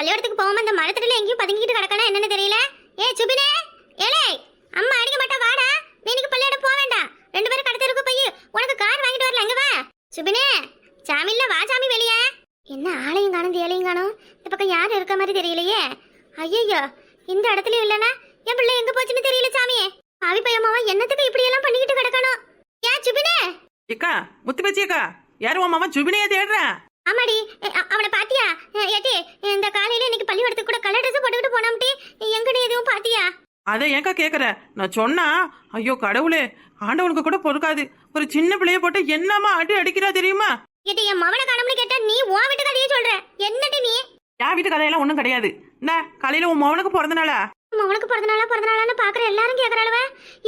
பள்ளிக்கூடத்துக்கு போகாம இந்த மரத்தடியில எங்கேயும் பதுங்கிட்டு கிடக்கானா என்னன்னு தெரியல? ஏ சுபினே! ஏலே! அம்மா அடிக்க மாட்டா வாடா! நீ இன்னைக்கு பள்ளியோட போக வேண்டாம். ரெண்டு பேரும் கடத்தருக்கு போய் உனக்கு கார் வாங்கிட்டு வரல எங்க வா. சுபினே! சாமி இல்ல வா சாமி வெளியே. என்ன ஆளையும் காணும் தேலையும் காணும்? இந்த பக்கம் யாரும் இருக்க மாதிரி தெரியலையே. ஐயோ இந்த இடத்துலயும் இல்லனா என் பிள்ளை எங்க போச்சுன்னு தெரியல சாமியே பாவி பையமாவா என்னத்துக்கு இப்படி எல்லாம் பண்ணிக்கிட்டு கிடக்கணும்? ஏன் சுபினே! ஏக்கா முத்து பேச்சி அக்கா யாரும் உன் மாமா? சுபினையே தேடுறேன். ஆமாடி எ- அ- அவனை பாத்தியா எ- ஏட்டி இந்த காலையில இன்னைக்கு பள்ளிக்கூடத்துக்கு கூட கலர் ட்ரெஸ் போட்டுக்கிட்டு போனாமட்டி எங்கடி எதுவும் பாத்தியா? அதை ஏக்கா கேக்குற? நான் சொன்னா ஐயோ கடவுளே ஆண்டவனுக்கு கூட பொறுக்காது. ஒரு சின்ன பிள்ளைய போட்டு என்னமா அடி அடிக்கிறா தெரியுமா? ஏட்டி என் மவனை காணோம்னு கேட்டா நீ உன் வீட்டு கதையே சொல்ற. என்னடி நீ? என் வீட்டு கதையெல்லாம் ஒன்றும் கிடையாது. இந்த காலையில உன் மவனுக்கு பிறந்த நாளா மவனுக்கு பிறந்த நாளா பிறந்த நாளான்னு பாக்குற எல்லாரும் கேக்குறாளுவ.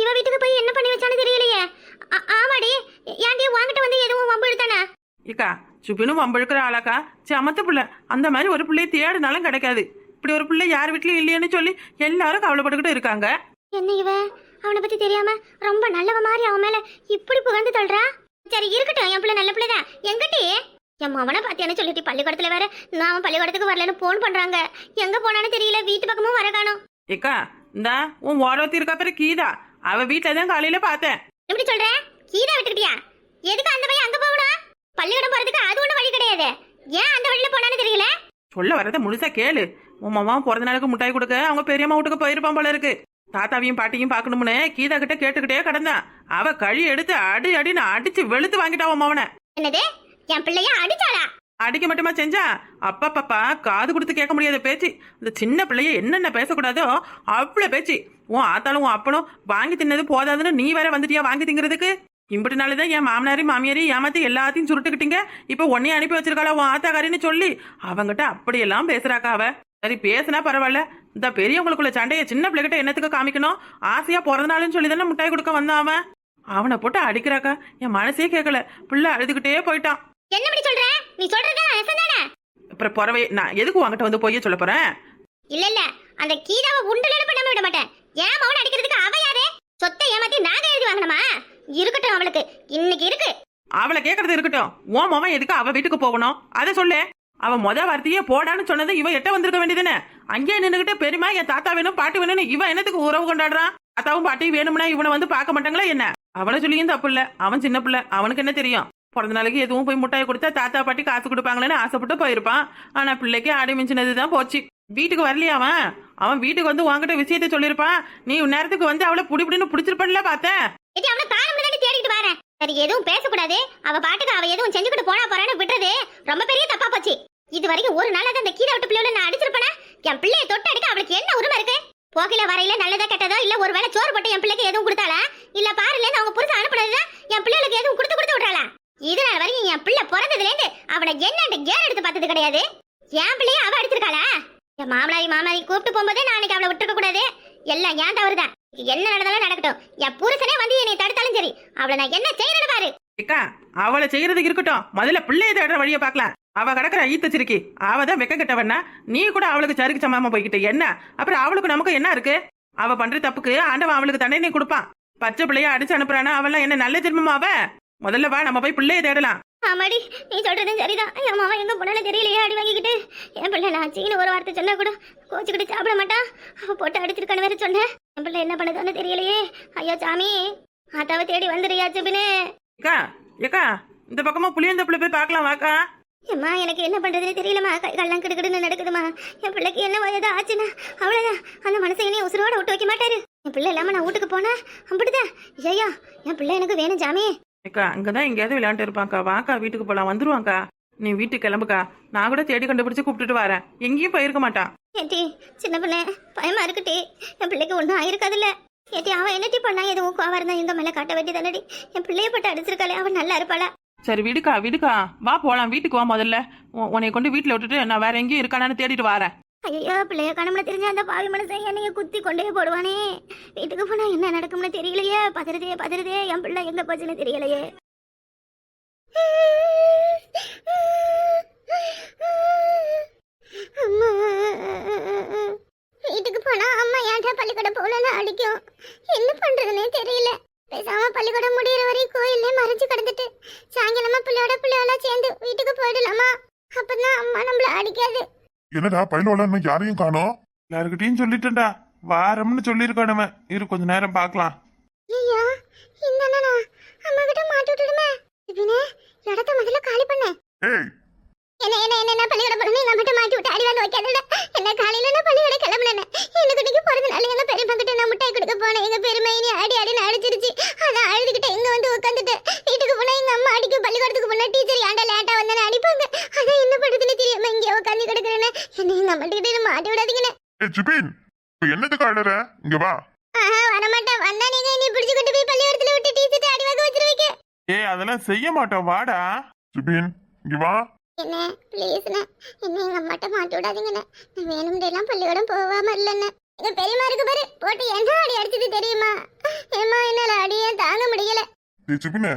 இவ வீட்டுக்கு போய் என்ன பண்ணி வச்சான்னு தெரியலையே. ஆமாடி. ஏன்டி உன்கிட்ட வந்து எதுவும் வம்பு ஏக்கா சுபினும் வம்பழுக்கிற ஆளாக்கா? சமத்த பிள்ளை. அந்த மாதிரி ஒரு பிள்ளைய தேடினாலும் கிடைக்காது. இப்படி ஒரு பிள்ளை யார் வீட்லயும் இல்லையேன்னு சொல்லி எல்லாரும் கவலைப்பட்டுக்கிட்டு இருக்காங்க. என்ன இவ? அவனை பத்தி தெரியாம ரொம்ப நல்லவ மாதிரி அவன் மேல இப்படி புகழ்ந்து தள்ளுறா? சரி இருக்கட்டும். என் பிள்ளை நல்ல பிள்ளைதான் எங்கட்டி என் மவனை பாத்தியான்னு சொல்லிட்டு பள்ளிக்கூடத்துல வேற நான் அவன் பள்ளிக்கூடத்துக்கு வரலன்னு போன் பண்றாங்க. எங்க போனான்னு தெரியல. வீட்டு பக்கமும் வர காணோம். ஏக்கா இந்தா உன் ஓரவத்தி இருக்கா பேரு கீதா. அவ வீட்டுல தான் காலையில பார்த்தேன். எப்படி சொல்ற கீதா விட்டுக்கிட்டியா எதுக்கு அந்த பையன் அங்க போகணும் பள்ளிக்கூடம் போறதுக்கு அது ஒண்ணும் வழி கிடையாது ஏன் அந்த வழியில போனான்னு தெரியல சொல்ல வரத முழுசா கேளு. உன் மாமா பிறந்த நாளுக்கு முட்டாய் கொடுக்க அவங்க பெரியம்மா வீட்டுக்கு போயிருப்பான் போல இருக்கு. தாத்தாவையும் பாட்டியும் பார்க்கணும்னு கீதா கிட்ட கேட்டுக்கிட்டே கிடந்தான் அவ கழி எடுத்து அடி அடின்னு அடிச்சு வெளுத்து வாங்கிட்டா மவனை. என்னது? என் பிள்ளைய அடிச்சாளா? அடிக்க மட்டுமா செஞ்சா? அப்பப்பப்பா காது கொடுத்து கேட்க முடியாத பேச்சு. இந்த சின்ன பிள்ளைய என்னென்ன பேசக்கூடாதோ அவ்வளவு பேச்சு. உன் ஆத்தாலும் உன் அப்பனும் வாங்கி தின்னது போதாதுன்னு நீ வேற வந்துட்டியா வாங்கி திங்கிறதுக்கு? இம்புட்டு நாளுதான் என் மாமனாரி மாமியாரி ஏமாத்தி எல்லாத்தையும் சுருட்டுக்கிட்டீங்க. இப்ப உன்னையும் அனுப்பி வச்சிருக்காளா உன் ஆத்தாக்காரின்னு சொல்லி. அவங்கிட்ட அப்படியெல்லாம் பேசுறாக்கா அவ. சரி பேசுனா பரவாயில்ல. இந்த பெரியவங்களுக்குள்ள சண்டைய சின்ன பிள்ளைகிட்ட என்னத்துக்கு காமிக்கணும்? ஆசையா பிறந்த நாளுன்னு சொல்லி தானே மிட்டாய் கொடுக்க வந்தான் அவன். அவனை போட்டு அடிக்கிறாக்கா. என் மனசே கேட்கல பிள்ளை அழுதுகிட்டே போயிட்டான். என்ன சொல்ற? நீ சொல்றது அப்புறம் புறவே நான் எதுக்கு உங்ககிட்ட வந்து பொய்ய சொல்ல போறேன்? இல்ல இல்ல. அந்த கீதாவை உண்டுலன்னு பண்ணாம விட மாட்டேன் ஏன் மௌன அடிக்கிறதுக்கு அவ யாரு சொத்தை ஏமாத்தி நாங்க எழுதி வாங்கணுமா இருக்கட்டும் அவளுக்கு இன்னைக்கு இருக்கு அவளை கேக்குறது இருக்கட்டும். உன் மாமன் எதுக்கு அவ வீட்டுக்கு போகணும்? அதை சொல்லு. அவ முத வார்த்தையே போடான்னு சொன்னது இவன் எட்ட வந்திருக்க வேண்டியதுன்னு. அங்கேயே நின்னுகிட்டு பெரியமா என் தாத்தா வேணும் பாட்டி வேணும்னு இவன் என்னத்துக்கு உறவு கொண்டாடுறான் தாத்தாவும் பாட்டியும் வேணும்னா இவனை வந்து பார்க்க மாட்டாங்களா என்ன? அவளை சொல்லியும் தப்பு இல்ல. அவன் சின்ன பிள்ளை. அவனுக்கு என்ன தெரியும்? பிறந்த நாளைக்கு எதுவும் போய் முட்டாய் கொடுத்தா தாத்தா பாட்டி காசு கொடுப்பாங்களேன்னு ஆசைப்பட்டு போயிருப்பான். ஆனா பிள்ளைக்கு ஆடி மிஞ்சினதுதான் போச்சு. வீட்டுக்கு வரலையா அவன்? அவன் வீட்டுக்கு வந்து உன்கிட்ட விஷயத்த சொல்லியிருப்பான். நீ நேரத்துக்கு வந்து அவளை புடி புடின்னு பிடிச்சிருப்பல பார்த்தேன் ஏடி அவளை காரணம் தாண்டி தேடிட்டு வரேன் சரி எதுவும் பேசக்கூடாது. அவ பாட்டுக்கு அவ எதுவும் செஞ்சுக்கிட்டு போனா போறான்னு விட்டுறது ரொம்ப பெரிய தப்பா போச்சு. இது வரைக்கும் ஒரு நாள் அந்த கீரை விட்டு பிள்ளையோட நான் அடிச்சிருப்பேனா? என் பிள்ளைய தொட்டு அடிக்க அவளுக்கு என்ன உரிமை இருக்கு? போகல வரையில நல்லதா கெட்டதோ இல்ல ஒருவேளை சோறு போட்டு என் பிள்ளைக்கு எதுவும் கொடுத்தாளா? இல்ல பாருல அவங்க புரிசு அனுப்புனதுதான் என் பிள்ளைகளுக்கு எதுவும் கொடுத்து கொடுத்து விடுறாளா? இது நாள் வரைக்கும் என் பிள்ளை பிறந்ததுல இருந்து அவனை என்னண்டு கேர் எடுத்து பார்த்தது கிடையாது. என் பிள்ளைய அவ அடிச்சிருக்காளா? என் மாமனாரி மாமனாரி கூப்பிட்டு போகும்போதே நான் அன்னைக்கு அவளை விட்டுருக்க கூடாது எல்லாம் ஏன் தவறுதான். என்ன நடந்தாலும் நடக்கட்டும். என் புருஷனே வந்து என்னை தடுத்தாலும் சரி. அவளை நான் என்ன செய்யறேன்னு பாரு. ஏக்கா அவளை செய்யறதுக்கு இருக்கட்டும். முதல்ல பிள்ளைய தேடுற வழியை பார்க்கலாம். அவ கிடக்குற ஈத்த சிரிக்கி. அவ தான் வெக்க கெட்டவனா நீ கூட அவளுக்கு சருக்கு சமாம போய்கிட்ட என்ன? அப்புறம் அவளுக்கு நமக்கு என்ன இருக்கு? அவ பண்ற தப்புக்கு ஆண்டவன் அவளுக்கு தண்டனை கொடுப்பான். பச்சை பிள்ளைய அடிச்சு அனுப்புறானா அவெல்லாம் என்ன நல்ல ஜென்மமா அவ? முதல்ல வா நம்ம போய் பிள்ளைய தேடலாம். ஆமாடி நீ சொல்றதும் சரிதான். என் மாமா எங்க போனாலும் தெரியலையே அடி வாங்கிக்கிட்டு. என் பிள்ளை நான் சீனு ஒரு வார்த்தை சொன்னா கூட கோச்சுக்கிட்டு சாப்பிட மாட்டான் அவ போட்டு அடிச்சிருக்கான்னு வேற சொன்னேன். என் பிள்ளை என்ன பண்ணுதான்னு தெரியலையே. ஐயா சாமி ஆத்தாவை தேடி வந்துடுறியா சுபினு ஏக்கா ஏக்கா இந்த பக்கமா புளியந்தப்புல போய் பார்க்கலாம் வாக்கா. அம்மா எனக்கு என்ன பண்றதுன்னு தெரியலம்மா. கை கல்லாம் கிடுக்கிடுன்னு நடக்குதுமா என் பிள்ளைக்கு என்ன வயது ஆச்சுன்னா அவ்வளவுதான். அந்த மனசை இனி உசுரோட விட்டு வைக்க மாட்டாரு. என் பிள்ளை இல்லாம நான் வீட்டுக்கு போனா அப்படிதான். ஐயா என் பிள்ளை எனக்கு வேணும் சாமி. ஏக்கா அங்கதான் எங்கேயாவது விளையாண்டு இருப்பாங்க்கா வாக்கா வீட்டுக்கு போலாம் வந்துருவாங்க்கா நீ வீட்டுக்கு கிளம்புக்கா. நான் கூட தேடி கண்டுபிடிச்சு கூப்பிட்டுட்டு வரேன். எங்கேயும் போயிருக்க மாட்டான். ஏட்டி சின்ன பிள்ளை பயமா இருக்குட்டி என் பிள்ளைக்கு ஒன்றும் ஆயிருக்காதுல்ல. ஏட்டி அவன் என்னட்டி பண்ணா எதுவும் கோவம் இருந்தா எங்க மேல காட்ட வேண்டி தானடி என் பிள்ளைய போட்டு அடிச்சிருக்காளே அவன் நல்லா இருப்பாளா? சரி விடுக்கா விடுக்கா. வா போலாம். வீட்டுக்கு வா முதல்ல. உன்- உன்னை கொண்டு வீட்டுல விட்டுட்டு நான் வேற எங்கேயும் இருக்கானான்னு தேடிட்டு வரேன். ஐயோ பிள்ளைய கணமுல தெரிஞ்ச அந்த பாவி மனுஷன் என்னைய குத்தி கொண்டே போடுவானே. வீட்டுக்கு போனா என்ன நடக்கும்னு தெரியலையே. பதறதே பதறதே. என் பிள்ளை எங்க போச்சுன்னு தெரியலையே அம்மா வீட்டுக்கு போனா அம்மா ஏன்டா பள்ளிக்கூடம் போகலன்னு அடிக்கும்? என்ன பண்றதுன்னே தெரியல. பேசாம பள்ளிக்கூடம் முடியிற வரையும் கோயிலே மறைஞ்சு கிடந்துட்டு சாயங்காலமா பிள்ளையோட பிள்ளையோட சேர்ந்து வீட்டுக்கு போயிடலாமா? அப்பதான் அம்மா நம்மள அடிக்காது. என்னடா பயிலோல இன்னும் யாரையும் காணோம்? எல்லாருக்கிட்டையும் சொல்லிட்டேன்டா. வாரம்னு சொல்லியிருக்கானுவன் இரு கொஞ்ச நேரம் பார்க்கலாம். ஐயோ இந்த அண்ணனா அம்மா கிட்ட மாட்டி விட்டுடுமே. இடத்த முதல்ல காலி பண்ணு. ஏய் என்ன என்ன என்ன பள்ளிக்கூட போறேன் எங்க அம்மிட்ட மாட்டி விட்டு அடி வந்து வைக்காதல என்ன காலையில நான் பள்ளிக்கூட கிளம்புனேன் எனக்கு இன்னைக்கு பிறந்த நாள் எங்க பெரியப்பா கிட்ட நான் முட்டாய் கொடுக்க போனேன். எங்க பெருமை நீ அடி அடின்னு அடிச்சிருச்சு. அதான் அழுதுகிட்ட இங்க வந்து உட்காந்துட்டு வீட்டுக்கு போனா எங்க அம்மா அடிக்கும் பள்ளிக்கூடத்துக்கு போனா டீச்சர் ஏன்டா லேட்டா வந்தேன்னு அடிப்பாங்க. அதான் என்ன பண்றதுன்னு தெரியாம இங்கே உட்காந்து கிடக்குறேன்னு. என்ன எங்க அம்மா கிட்ட மாட்டி விடாதீங்கன்னு. ஏய் ஜிபின் இப்ப என்னத்துக்கு அழற? இங்க வா. ஆஹா வரமாட்டேன். வந்தா நீங்க என்னை பிடிச்சு கொண்டு போய் பள்ளிக்கூடத்துல விட்டு டீச்சர் அடி வாங்க வச்சிருவீங்க. ஏய் அதெல்லாம் செய்ய மாட்டோம். வாடா. ஜிபின் இங்க வா. என்ன? ப்ளீஸ்ண்ணே என்ன எங்க அம்மாட்ட மாட்டி விடாதீங்கண்ணே. நான் வேணும்னு எல்லாம் பள்ளிக்கூடம் போகாம இல்லைண்ணே. எங்க பெரியம்மா இருக்கு பாரு. போட்டு என்ன அடி அடிச்சது தெரியுமா? ஏமா என்னால அடியே தாங்க முடியல. ஏய் ஜிபின்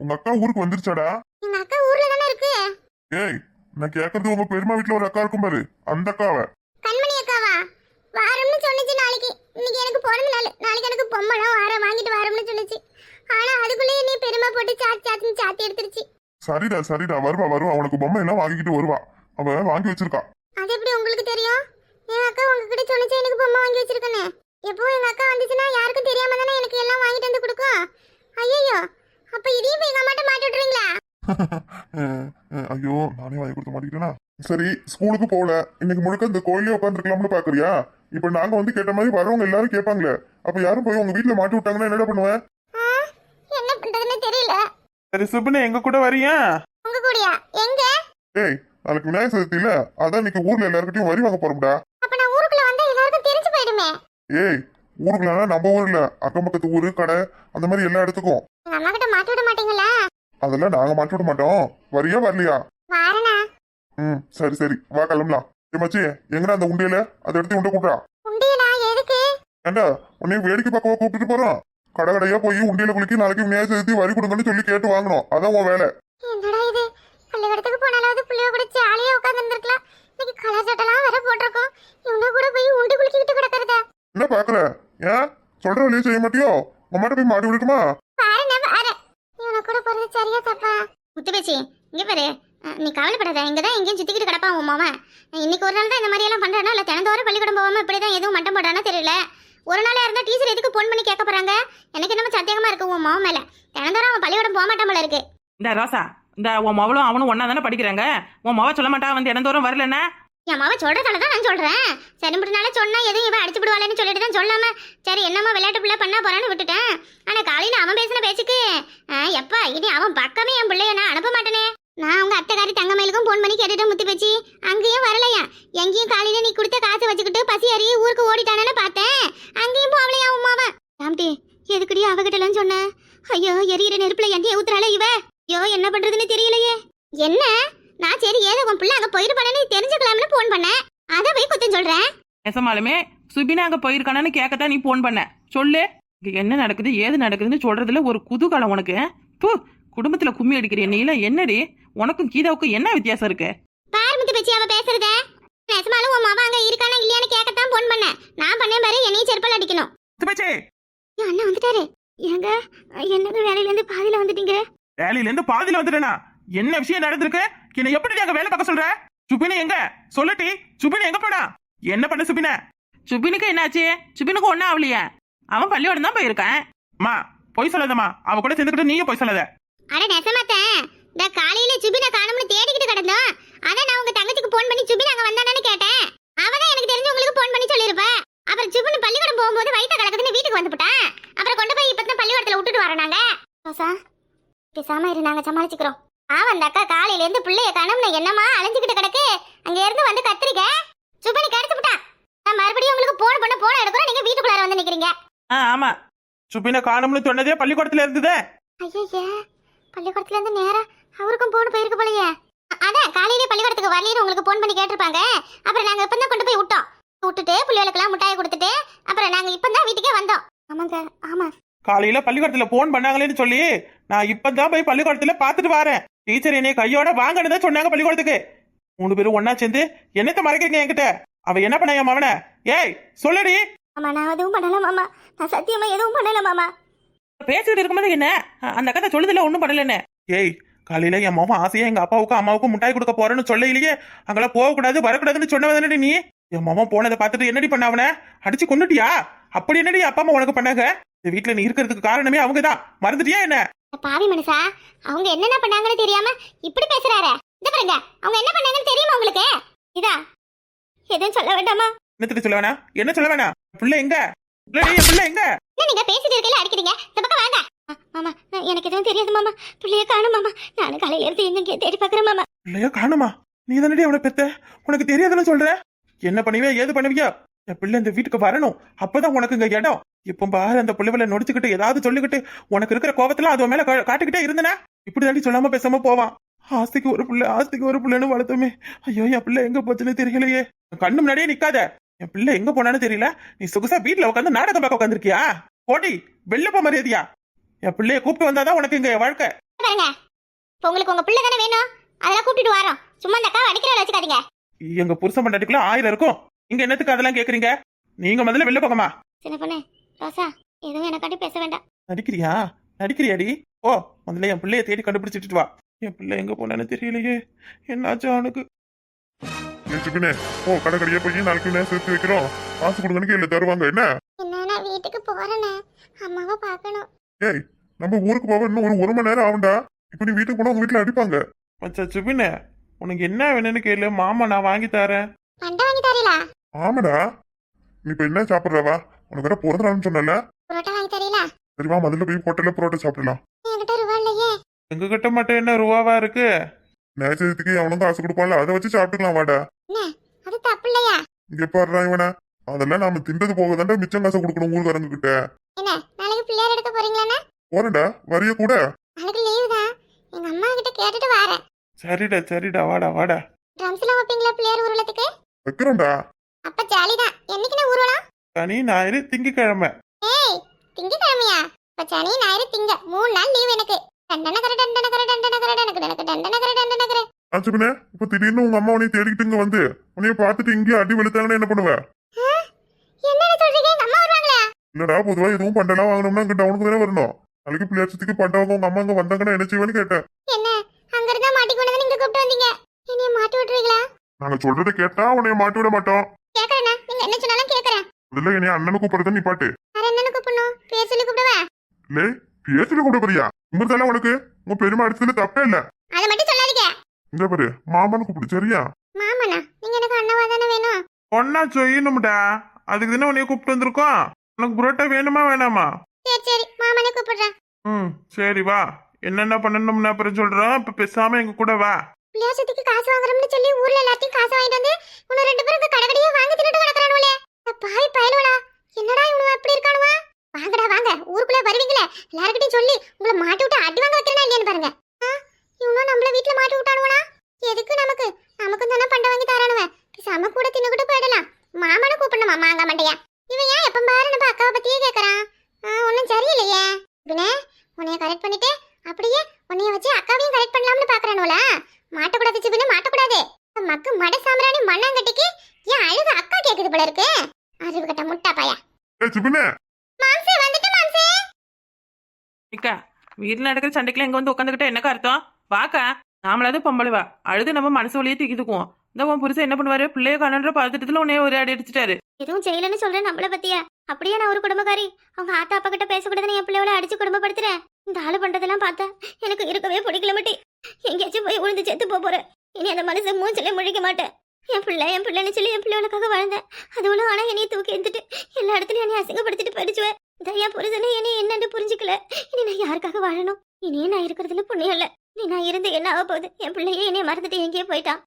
உங்க அக்கா ஊருக்கு வந்துருச்சாடா? எங்க அக்கா ஊர்ல தானே இருக்கு? ஏய் நான் கேக்குறது உங்க பெருமா வீட்டுல ஒரு அக்கா இருக்கும் பாரு. அந்த அக்காவை. கண்மணி அக்காவா? வாரம்னு சொன்னுச்சு நாளைக்கு. இன்னைக்கு எனக்கு பிறந்த நாள். நாளைக்கு எனக்கு பொம்மலம் வாரம் வாங்கிட்டு வாரம்னு சொன்னுச்சு. ஆனா அதுக்குள்ளேயே நீ பெருமை போட்டு சாத்தி சாத்தின்னு சாத்தி எடுத்துருச்சு. சரிடா சரிடா வருவா வருவா. அவனுக்கு பொம்மை எல்லாம் வாங்கிக்கிட்டு வருவா. அவ வாங்கி வச்சிருக்கா. அது எப்படி உங்களுக்கு தெரியும்? என் அக்கா உங்ககிட்ட சொன்னிச்சு எனக்கு பொம்மை வாங்கி வச்சிருக்கேன்னு. எப்போ எங்க அக்கா வந்துச்சுன்னா யாருக்கும் தெரியாம தானே எனக்கு எல்லாம் வாங்கிட்டு வந்து கொடுக்கும்? ஐயோ அப்ப இதையும் எங்க அம்மாட்ட மாட்டி விட்டுறீங்களா? ஐயோ நானே வாங்கி கொடுக்க மாட்டேங்கிறேனா? சரி ஸ்கூலுக்கு போகல இன்னைக்கு முழுக்க இந்த கோயிலே உட்காந்துருக்கலாம்னு பாக்குறியா? இப்ப நாங்க வந்து கேட்ட மாதிரி வரவங்க எல்லாரும் கேட்பாங்களே. அப்ப யாரும் போய் உங்க வீட்டுல மாட்டி விட்டாங்கன்னா என்னடா பண்ணுவேன் என்ன பண்றதுன்னு தெரியல. சரி சுப்பின எங்க கூட வரியா? உங்க கூடயா? எங்க? ஏய் நாளைக்கு விநாயகர் சதுர்த்தி இல்ல அதான் இன்னைக்கு ஊர்ல எல்லாருக்கிட்டையும் வரி வாங்க போறோம்டா. அப்ப நான் ஊருக்குள்ள வந்தா எல்லாருக்கும் தெரிஞ்சு போயிடுமே. ஏய் ஊருக்குள்ளனா நம்ம ஊர்ல. அக்கம் பக்கத்து ஊரு கடை அந்த மாதிரி எல்லா இடத்துக்கும். எங்க அம்மா கிட்ட மாட்டி விட மாட்டீங்களா அதெல்லாம் நாங்க மாட்டி விட மாட்டோம். வரியா வரலையா? வாரனா ம் சரி சரி. வா கிளம்பலாம். ஏ மச்சி எங்கடா அந்த உண்டியல? அதை எடுத்து உண்டை கூட்டா உண்டியலா? எதுக்கு? ஏண்டா உன்னைய வேடிக்கை பார்க்கவா கூப்பிட்டு போறோம். கடை கடையா போய் உண்டியல குளிக்கி நாளைக்கு விநாயகர் சதுர்த்தி வரி கொடுங்கன்னு சொல்லி கேட்டு வாங்கணும். அதான் உன் வேலை. என்னடா இது? பள்ளிக்கூடத்துக்கு போனாலாவது புள்ளிய கூட ஜாலியா உட்கார்ந்து இருந்திருக்கலாம் இன்னைக்கு கலர் சட்டெல்லாம் வேற போட்டிருக்கோம். இவங்க கூட போய் உண்டு குளிக்கிட்டு கிடக்குறதா? என்ன பாக்குற ஏன்? சொல்ற வழியே செய்ய மாட்டியோ? உமாட்ட போய் மாட்டி விடட்டுமா? பாருண்ணே பாரு. இவனை கூட போறது சரியா தப்பா? முத்துபேச்சி இங்க பாரு. நீ கவலைப்படாத. இங்க தான் எங்கேயும் சுத்திக்கிட்டு கிடப்பான் உன் மாமன் இன்னைக்கு ஒரு நாள் தான் இந்த மாதிரி எல்லாம் பண்றானா? இல்ல தினந்தோறும் பள்ளிக்கூடம் போகாம இப்படிதான் எதுவும் மட்டம் போடானா தெரியல. ஒரு நாளா இருந்தா டீச்சர் எதுக்கு ஃபோன் பண்ணி கேட்க போறாங்க? எனக்கு என்னமோ சத்தியமா இருக்கு உன் மாமன் மேல. தினந்தோறும் அவன் பள்ளிக்கூடம் போக மாட்டான் போல இருக்கு. இந்த ரோசா இந்த உன் மவளும் அவனும் ஒன்னா தானே படிக்கிறாங்க? உன் மவ சொல்ல மாட்டா வந்து இடந்தோறும் வரலன்னா என் மாவன் சொல்றதால தான் நான் சொல்றேன். சரி இப்படினால சொன்னா எதுவும் இவன் அடிச்சு விடுவாளேன்னு சொல்லிட்டு தான் சொல்லாம சரி என்னம்மா விளையாட்டு பிள்ளை பண்ணா போறான்னு விட்டுட்டேன். ஆனா காலையில அவன் பேசின பேச்சுக்கு எப்பா இனி அவன் பக்கமே என் பிள்ளைய நான் அனுப்ப மாட்டேனே. நான் உங்க அத்தைக்காரி தங்கமயிலுக்கும் ஃபோன் பண்ணி கேட்டுட்டு முத்து பேச்சு. அங்கேயும் வரலையா? எங்கேயும் காலையில நீ கொடுத்த காசை வச்சுக்கிட்டு பசி அறி ஊருக்கு ஓடிட்டானேன்னு பார்த்தேன். அங்கேயும் போகலையா உமாவன் ராம்டி எதுக்குடி அவகிட்டலாம் சொன்ன? ஐயோ எரியிற நெருப்புல எங்கேயும் ஊத்துறாளே இவ. ஐயோ என்ன பண்றதுன்னு தெரியலையே. என்ன? நான் சரி ஏதோ உன் பிள்ளை அங்க போயிருப்பானு தெரிஞ்சுக்கலாம்னு ஃபோன் பண்ணேன் அதை போய் குத்தம் சொல்றேன். நெசமாலுமே சுபினா அங்க போயிருக்கானு கேட்கத்தான் நீ போன் பண்ண. சொல்லு. இங்க என்ன நடக்குது ஏது நடக்குதுன்னு சொல்றதுல ஒரு குதூகலம் உனக்கு. குடும்பத்துல கும்மி அடிக்கிற நீல என்னடி? உனக்கும் கீதாவுக்கும் என்ன வித்தியாசம் இருக்கு? பார் முத்து பேச்சு அவ பேசுறத. நெசமாலும் உன் மவன் அங்க இருக்கானா இல்லையான்னு கேட்கத்தான் ஃபோன் பண்ணேன் நான் பண்ணேன் பாரு என்னையும் செருப்பால் அடிக்கணும். சுபேச்சே என் அண்ணன் வந்துட்டாரு. ஏங்க என்னங்க வேலையில இருந்து பாதியில வந்துட்டீங்க? வேலையில இருந்து பாதியில வந்துட்டேனா? என்ன விஷயம் நடந்திருக்கு? என்ன எப்படி அங்க வேலை பார்க்க சொல்ற? சுபின எங்க? சொல்லட்டி சுபின எங்க போனா? என்ன பண்ண சுபின சுபினுக்கு என்னாச்சு? சுபினுக்கு ஒன்னும் ஆகலையா அவன் பள்ளியோட தான் போயிருக்கான். அம்மா பொய் சொல்லாதம்மா. அவ கூட சேர்ந்துக்கிட்டு நீயும் பொய் சொல்லாத. அட நெசமாத்தேன் இந்த காலையில சுபினை காணும்னு தேடிக்கிட்டு கிடந்தோம். அதான் நான் உங்க தங்கச்சிக்கு ஃபோன் பண்ணி சுபின் அங்க வந்தானு கேட்டேன். அவதான் எனக்கு தெரிஞ்சு உங்களுக்கு ஃபோன் பண்ணி சொல்லிருப்ப அப்புறம் சுபின் பள்ளிக்கூடம் போகும்போது வயிற்று கலக்குதுன்னு வீட்டுக்கு வந்துவிட்டான் அப்புறம் கொண்டு போய் இப்பதான் பள்ளிக்கூடத்துல விட்டுட்டு வரோம் நாங்க. ரோசா பேசாம இரு நாங்க சமாளிச்சுக்கிறோம். ஆமா அந்த அக்கா காலையில இருந்து பிள்ளைய காணும்னு என்னமா அலைஞ்சுக்கிட்டு கிடக்கு? அங்க இருந்து வந்து கத்திரிக்க. சுபினி கடிச்சு விட்டா. நான் மறுபடியும் உங்களுக்கு போன் பண்ண போன எடுக்கிறோம். நீங்க வீட்டுக்குள்ளார வந்து நிக்கிறீங்க. ஆ ஆமா. சுபின காணும்னு சொன்னதே பள்ளிக்கூடத்துல இருந்ததே. ஐயய்ய பள்ளிக்கூடத்துல இருந்து நேரா அவருக்கும் போன் போயிருக்கு போலயே. அதான் காலையிலே பள்ளிக்கூடத்துக்கு வரலன்னு உங்களுக்கு போன் பண்ணி கேட்டிருப்பாங்க. அப்புறம் நாங்க இப்பதான் கொண்டு போய் விட்டோம். விட்டுட்டு பிள்ளைகளுக்கெல்லாம் முட்டாய் கொடுத்துட்டு அப்புறம் நாங்க இப்பதான் வீட்டுக்கே வந்தோம். ஆமாங்க ஆமா. காலையில பள்ளிக்கூடத்துல போன் பண்ணாங்களேன்னு சொல்லி நான் இப்பதான் போய் பள்ளிக்கூடத்துல பாத்துட்டு வரேன். டீச்சர் என்னை கையோட வாங்கன்னு தான் சொன்னாங்க பள்ளிக்கூடத்துக்கு. மூணு பேரும் ஒன்னா சேர்ந்து என்னத்த மறைக்கிறீங்க என்கிட்ட? அவ என்ன பண்ண என் மவன ஏய் சொல்லுடி. ஆமா நான் எதுவும் பண்ணல மாமா. நான் சத்தியமா எதுவும் பண்ணல மாமா. பேசிக்கிட்டு இருக்கும்போது என்ன? அந்த கதை சொல்லுதுல ஒன்றும் பண்ணலன்னு. ஏய் காலையில என் மாமா ஆசையா எங்க அப்பாவுக்கும் அம்மாவுக்கும் முட்டாய் கொடுக்க போறேன்னு சொல்லையிலேயே அங்கெல்லாம் போக கூடாது வரக்கூடாதுன்னு சொன்னவதானடி நீ? என் மாமா போனதை பார்த்துட்டு என்னடி பண்ண அவனை? அடிச்சு கொன்னுட்டியா? அப்படி என்னடி அப்பா அம்மா உனக்கு பண்ணாங்க இந்த வீட்டுல நீ இருக்கிறதுக்கு காரணமே அவங்கதான். மறந்துட்டியா என்ன? பாவி மனுஷா அவங்க என்னென்ன பண்ணாங்கன்னு தெரியாம இப்படி பேசுறாரு. இந்த பாருங்க அவங்க என்ன பண்ணாங்கன்னு தெரியுமா உங்களுக்கு? இதா எதுவும் சொல்ல வேண்டாமா? என்னத்துக்கு சொல்ல வேணா என்ன சொல்ல வேணா பிள்ளை எங்க? பிள்ளை எங்க? நீங்க பேசிட்டு இருக்கல அடிக்கிறீங்க? இந்த பக்கம் வாங்க. மாமா நான் எனக்கு எதுவும் தெரியாது மாமா. பிள்ளைய காணும் மாமா. நானும் காலையில இருந்து எங்க தேடி பாக்குறேன் மாமா. பிள்ளைய காணுமா? நீ தானடி அவனை பெத்த? உனக்கு தெரியாதுன்னு சொல்ற? என்ன பண்ணுவியா ஏது பண்ணுவியா? என் பிள்ளை இந்த வீட்டுக்கு வரணும். அப்பதான் உனக்கு இங்க இடம். இப்ப பாரு அந்த பிள்ளைகளை நொடிச்சுக்கிட்டு ஏதாவது சொல்லிக்கிட்டு உனக்கு இருக்கிற கோவத்துல அது மேல காட்டுக்கிட்டே இருந்தனா? இப்படி தாண்டி சொல்லாம பேசாம போவான். ஆஸ்திக்கு ஒரு பிள்ளை ஆஸ்திக்கு ஒரு பிள்ளைன்னு வளர்த்துமே. ஐயோ என் பிள்ளை எங்க போச்சுன்னு தெரியலையே. கண்ணு முன்னாடியே நிக்காத. என் பிள்ளை எங்க போனான்னு தெரியல. நீ சொகுசா வீட்டுல உட்காந்து நாடகம் பார்க்க உட்காந்துருக்கியா போடி வெளில போ மரியாதையா? என் பிள்ளைய கூப்பிட்டு வந்தாதான் உனக்கு இங்க வாழ்க்கை. பாருங்க இப்ப உங்களுக்கு உங்க பிள்ளை தானே வேணும்? அதெல்லாம் கூட்டிட்டு வரோம். சும்மா அந்த அக்காவை அடிக்கிற வச்சுக்காதீங்க. எங்க புருஷன் பண்டாட்டிக்குள்ள ஆயிரம் இருக்கும். இங்க என்னத்துக்கு அதெல்லாம் கேக்குறீங்க? நீங்க முதல்ல வெளில போங்கம்மா. சின்ன பொண்ணு ரோசா எதுவும் எனக்காட்டி பேச வேண்டாம். நடிக்கிறியா? நடிக்கிறியாடி? ஓ முதல்ல என் பிள்ளைய தேடி கண்டுபிடிச்சிட்டு வா. என் பிள்ளை எங்க போனான்னு தெரியலையே. என்னாச்சு அவனுக்கு வச்சுக்கினே ஓ கடை கடையா போய் நாளைக்கு சேர்த்து வைக்கிறோம். காசு கொடுங்கன்னு கேள்வி தருவாங்க என்ன? என்ன நான் வீட்டுக்கு போறேனே. அம்மாவை பார்க்கணும். ஏய் நம்ம ஊருக்கு போக இன்னும் ஒரு ஒரு மணி நேரம் ஆகும்டா. இப்போ நீ வீட்டுக்கு போனா உங்க வீட்டுல அடிப்பாங்க. மச்சா சுபின உனக்கு என்ன வேணும்னு கேளு. மாமா நான் வாங்கி தரேன். பண்டை வாங்கி தரீங்களா ஆமாடா. நீ இப்ப என்ன சாப்பிடுறவா உனக்கு வேற பிறந்த நாள்னு சொன்னல புரோட்டா வாங்கி தரீங்களா சரிவா முதல்ல போய் ஹோட்டல்ல புரோட்டா சாப்பிடலாம். என்கிட்ட ரூபா இல்லையே. எங்க கிட்ட மட்டும் என்ன ரூபாவா இருக்கு? நேச்சத்துக்கு அவனும் காசு கொடுப்பான்ல. அதை வச்சு சாப்பிட்டுக்கலாம் வாடா. என்ன? அது தப்பு இல்லையா? இங்க பாடுறான் இவனை. அதெல்லாம் நாம திண்டது போக தாண்டா மிச்சம் காசை கொடுக்கணும் ஊருக்காரங்க கிட்ட என்ன? நாளைக்கு பிள்ளையார் எடுக்க போறீங்களாண்ணா? போறேன்டா வரிய கூட? நாளைக்கு லீவு தான். எங்க அம்மா கிட்ட கேட்டுட்டு வரேன். சரிடா சரிடா வாடா வாடா. ட்ரம்ஸ்லாம் வைப்பீங்களா பிள்ளையார் ஊர்வலத்துக்கு? வைக்கிறோம்டா. அப்ப ஜாலிதான் என்னைக்குண்ணே ஊர்வலம்? சனி ஞாயிறு திங்கக்கிழமை. ஏய் திங்கக்கிழமையா? இப்ப சனி ஞாயிறு திங்க. மூணு நாள் லீவ் எனக்கு. டண்டனகர டண்டனகர டண்டனகர டனக்கு டனக்கு டண்டனகர. டண்டனகர ஆச்சுப்பினே இப்ப திடீர்னு உங்க அம்மா உன்னைய தேடிக்கிட்டு இங்க வந்து உன்னைய பார்த்துட்டு இங்கே அடி வெளுத்தாங்கன்னா என்ன பண்ணுவ? என்னன்னு சொல்றீங்க? இல்லடா பொதுவா எதுவும் பண்டெல்லாம் வாங்கணும்னா இங்க டவுனுக்கு தானே வரணும்? நாளைக்கு பிள்ளையாச்சத்துக்கு பண்டவங்க உங்க அம்மா இங்க வந்தாங்கன்னா என்ன செய்வேன்னு கேட்டேன். என்ன? அங்க இருந்தா மாட்டி கொண்டு வந்து நீங்க கூப்பிட்டு வந்தீங்க. என்னைய மாட்டி விட்டுருவீங்களா? நாங்க சொல்றதை கேட்டா உன்னைய மாட்டி விட மாட்டோம். கேக்குறேண்ணா. நீங்க என்ன சொன்னாலும் கேக்குறேன். முதல்ல என்னைய அண்ணனு கூப்பிடுறத நீ பாட்டு. வேற என்னன்னு கூப்பிடணும்? பேர் சொல்லி கூப்பிடுவேன் லே பேசுல கூப்பிட போறியா உங்க உனக்கு? உங்க பெருமை அடிச்சதுல தப்பே இல்ல. அதை மட்டும் சொல்லாதீங்க. இங்க பாரு மாமான்னு கூப்பிடு சரியா? மாமனா? நீங்க எனக்கு அண்ணவா தானே வேணும். ஒன்னா செய்யணும்டா. அதுக்கு தானே உன்னைய கூப்பிட்டு வந்திருக்கோம். உனக்கு புரோட்டா வேணுமா வேணாமா? சரி சரி. மாமனே கூப்பிடுறேன் ம் சரி வா. என்னென்ன பண்ணணும்னு அப்புறம் சொல்றோம். இப்ப பேசாம எங்க கூட வா. பிள்ளையாசத்துக்கு காசு வாங்குறோம்னு சொல்லி ஊர்ல எல்லாத்தையும் காசு வாங்கிட்டு வந்து உன்னை ரெண்டு பேரும் கடை கடையே வாங்கி தின்னுட்டு கிடக்குறானுவலே பாவி பயலுவலா என்னடா இவனுவா இப்படி இருக்கானுவா? வாங்கடா வாங்க. ஊருக்குள்ள வருவீங்களே. எல்லார்கிட்டயும் சொல்லி உங்களை மாட்டி விட்டு அடி வாங்க வைக்கிறேனா இல்லையான்னு பாருங்க ஆ, இவனும் நம்மள வீட்டுல மாட்டி விட்டானுவனா எதுக்கு நமக்கு நமக்கும் தானே பண்டை வாங்கி தரானுவ பேசாம கூட தின்னுக்கிட்டு போயிடலாம் மாமனை கூப்பிடணுமா மாங்க மண்டையா இவன் ஏன் எப்ப பாரு நம்ம அக்காவை பத்தியே கேக்குறான் ஒன்னும் சரியில்லையே பின்ன உன்னைய கரெக்ட் பண்ணிட்டு அப்படியே உன்னைய வச்சு அக்காவையும் கரெக்ட் பண்ணலாம்னு பாக்குறானுவல மாட்டக்கூடாது சிபின்னு மாட்டக்கூடாது மக்கு மட சாம்பிராணி மண்ணாங்கட்டிக்கு ஏன் அழுது அக்கா கேக்குது போல இருக்கு. அறிவு கட்ட முட்டா பையா. ஏ சிபினே மாம்சே வந்துட்டு மாம்சே. இக்கா வீட்டில் நடக்கிற சண்டைக்குள்ள எங்க வந்து உட்காந்துக்கிட்ட என்னக்கா அர்த்தம்? வாக்கா நாமளாவது பொம்பளைவா. அழுது நம்ம மனசு வழியே தூக்கிதுக்குவோம் இந்த உன் புருஷன் என்ன பண்ணுவாரு? பிள்ளைய காணன்ற பதட்டத்துல உன்னைய ஒரு அடி அடிச்சிட்டாரு. எதுவும் செய்யலன்னு சொல்றேன் நம்மள பத்தியா? அப்படியே நான் ஒரு குடும்பக்காரி. அவங்க ஆத்தா அப்பா கிட்ட பேசக்கூடாதுன்னு என் பிள்ளையோட அடிச்சு குடும்பப்படுத்துறேன் இந்த ஆளு பண்றதெல்லாம் பார்த்தா எனக்கு இருக்கவே பிடிக்கல மாட்டி. எங்கேயாச்சும் போய் உழுந்து செத்து போப் போறேன். இனி அந்த மனுஷன் மூஞ்சிலே முழிக்க மாட்டேன். என் பிள்ளை என் பிள்ளைன்னு சொல்லி என் பிள்ளைகளுக்காக வாழ்ந்தேன். அதுவும் ஆனா என்னைய தூக்கி எடுத்துட்டு எல்லா இடத்துலயும் என்னை அசிங்கப்படுத்திட்டு போயிடுச்சுவேன் என் புருஷனை என்னை என்னன்னு புரிஞ்சுக்கல. இனி நான் யாருக்காக வாழணும்? இனியே நான் இருக்கிறதுல புண்ணியம் இல்ல. நீ நான் இருந்து என்ன ஆக போகுது? என் பிள்ளையே என்னைய மறந்துட்டு எங்கேயோ போயிட்டான்.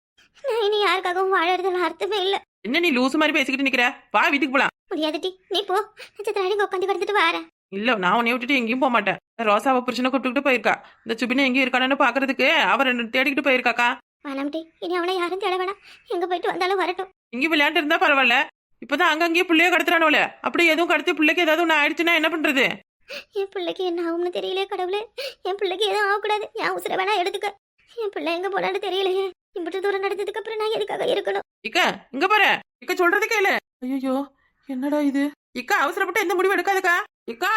நான் இனி யாருக்காகவும் வாழறதுல அர்த்தமே இல்ல. என்ன நீ லூசு மாதிரி பேசிக்கிட்டு நிக்கிற? வா வீட்டுக்கு போலாம். முடியாதுடி நீ போ. நட்சத்திரம் உட்காந்து கிடந்துட்டு வரேன். இல்ல நான் உன்னைய விட்டுட்டு எங்கேயும் போக மாட்டேன் ரோசாவை புருஷனை கூப்பிட்டுக்கிட்டு போயிருக்கா. இந்த சுபினை எங்கேயும் இருக்கானு பாக்குறதுக்கு அவர் என்ன தேடிக்கிட்டு போயிருக்காக்கா. வேணாம்டி இனி அவனை யாரும் தேட வேணாம். எங்க போயிட்டு வந்தாலும் வரட்டும். இங்கே விளையாண்டு இருந்தா பரவாயில்ல. இப்பதான் அங்கங்கேயே பிள்ளைய கடத்துறானோல அப்படி எதுவும் கடத்தி பிள்ளைக்கு ஏதாவது ஒன்று ஆயிடுச்சுன்னா என்ன பண்றது? என் பிள்ளைக்கு என்ன ஆகும்னு தெரியலையே கடவுளே. என் பிள்ளைக்கு எதுவும் ஆகக்கூடாது. என் உசுர வேணா எடுத்துக்க. என் பிள்ளை எங்க போனான்னு தெரியலையே. இப்படி தூரம் நடந்ததுக்கு அப்புறம் நான் எதுக்காக இருக்கணும்? இக்க இங்க பாரு. இக்க சொல்றது கேளு. ஐயோ என்னடா இது? இக்கா அவசரப்பட்டு எந்த முடிவு எடுக்காதக்கா. இக்கா